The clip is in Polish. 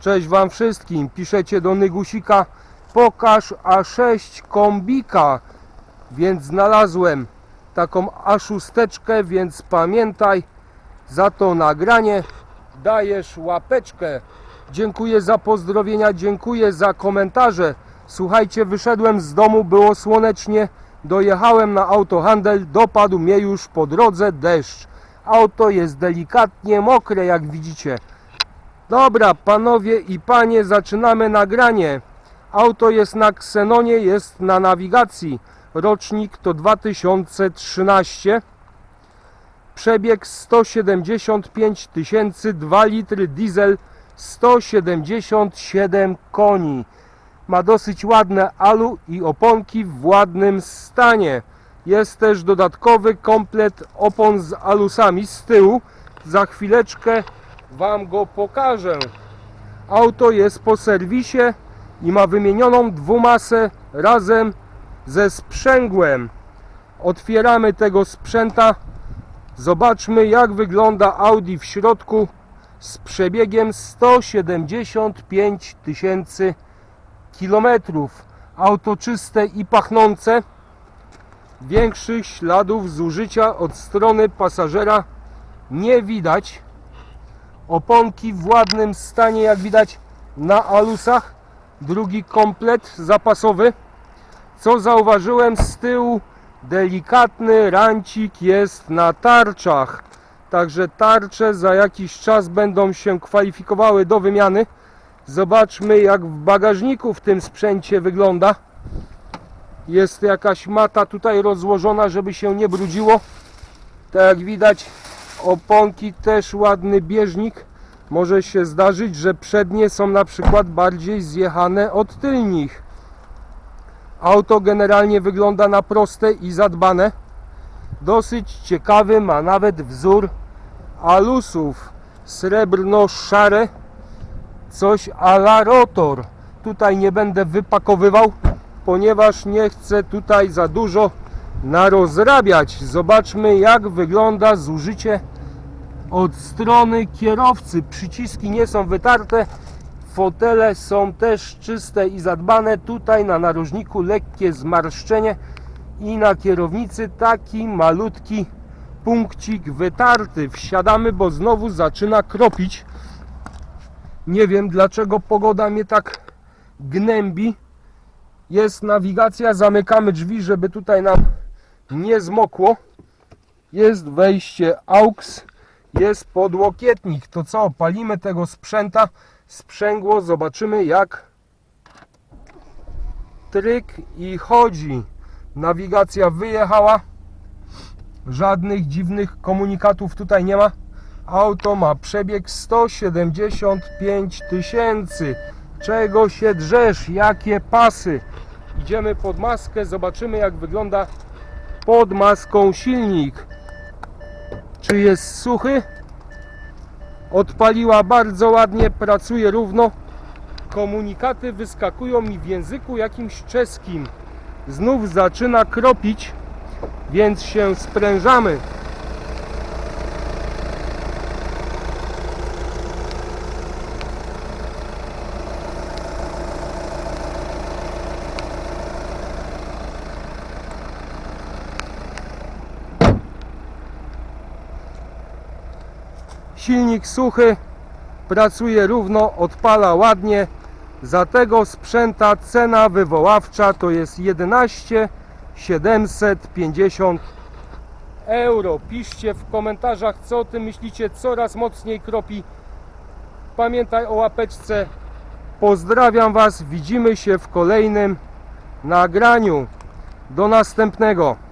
Cześć Wam wszystkim. Piszecie do Nygusika. Pokaż A6 kombika. Więc znalazłem taką A6, więc pamiętaj za to nagranie. Dajesz łapeczkę. Dziękuję za pozdrowienia, dziękuję za komentarze. Słuchajcie, wyszedłem z domu, było słonecznie. Dojechałem na autohandel, dopadł mnie już po drodze deszcz. Auto jest delikatnie mokre, jak widzicie. Dobra, panowie i panie, zaczynamy nagranie. Auto jest na Xenonie, jest na nawigacji. Rocznik to 2013. Przebieg 175 tysięcy, 2 litry diesel, 177 koni. Ma dosyć ładne alu i oponki w ładnym stanie. Jest też dodatkowy komplet opon z alusami z tyłu. Za chwileczkę Wam go pokażę. Auto jest po serwisie i ma wymienioną dwumasę razem ze sprzęgłem. Otwieramy tego sprzęta. Zobaczmy jak wygląda Audi w środku z przebiegiem 175 tysięcy kilometrów. Auto czyste i pachnące. Większych śladów zużycia od strony pasażera nie widać. Oponki w ładnym stanie, jak widać na alusach. Drugi komplet zapasowy. Co zauważyłem z tyłu, delikatny rancik jest na tarczach. Także tarcze za jakiś czas będą się kwalifikowały do wymiany. Zobaczmy jak w bagażniku w tym sprzęcie wygląda. Jest jakaś mata tutaj rozłożona, żeby się nie brudziło. Tak jak widać, oponki też ładny bieżnik. Może się zdarzyć, że przednie są na przykład bardziej zjechane od tylnych. Auto generalnie wygląda na proste i zadbane. Dosyć ciekawy, ma nawet wzór alusów. Srebrno-szare, coś a la rotor. Tutaj nie będę wypakowywał, ponieważ nie chcę tutaj za dużo narozrabiać. Zobaczmy jak wygląda zużycie od strony kierowcy. Przyciski nie są wytarte, fotele są też czyste i zadbane. Tutaj na narożniku lekkie zmarszczenie i na kierownicy taki malutki punkcik wytarty. Wsiadamy, bo znowu zaczyna kropić. Nie wiem dlaczego pogoda mnie tak gnębi. Jest nawigacja, zamykamy drzwi, żeby tutaj nam nie zmokło. Jest wejście AUX, jest podłokietnik. To co, palimy tego sprzęta, sprzęgło, zobaczymy jak tryk i chodzi. Nawigacja wyjechała. Żadnych dziwnych komunikatów tutaj nie ma. Auto ma przebieg 175 tysięcy. Czego się drzesz? Jakie pasy? Idziemy pod maskę, zobaczymy jak wygląda pod maską silnik. Czy jest suchy? Odpaliła bardzo ładnie, pracuje równo. Komunikaty wyskakują mi w języku jakimś czeskim. Znów zaczyna kropić, więc się sprężamy. Silnik suchy, pracuje równo, odpala ładnie. Za tego sprzęta cena wywoławcza to jest 11 750 euro. Piszcie w komentarzach, co o tym myślicie. Coraz mocniej kropi. Pamiętaj o łapeczce. Pozdrawiam Was. Widzimy się w kolejnym nagraniu. Do następnego.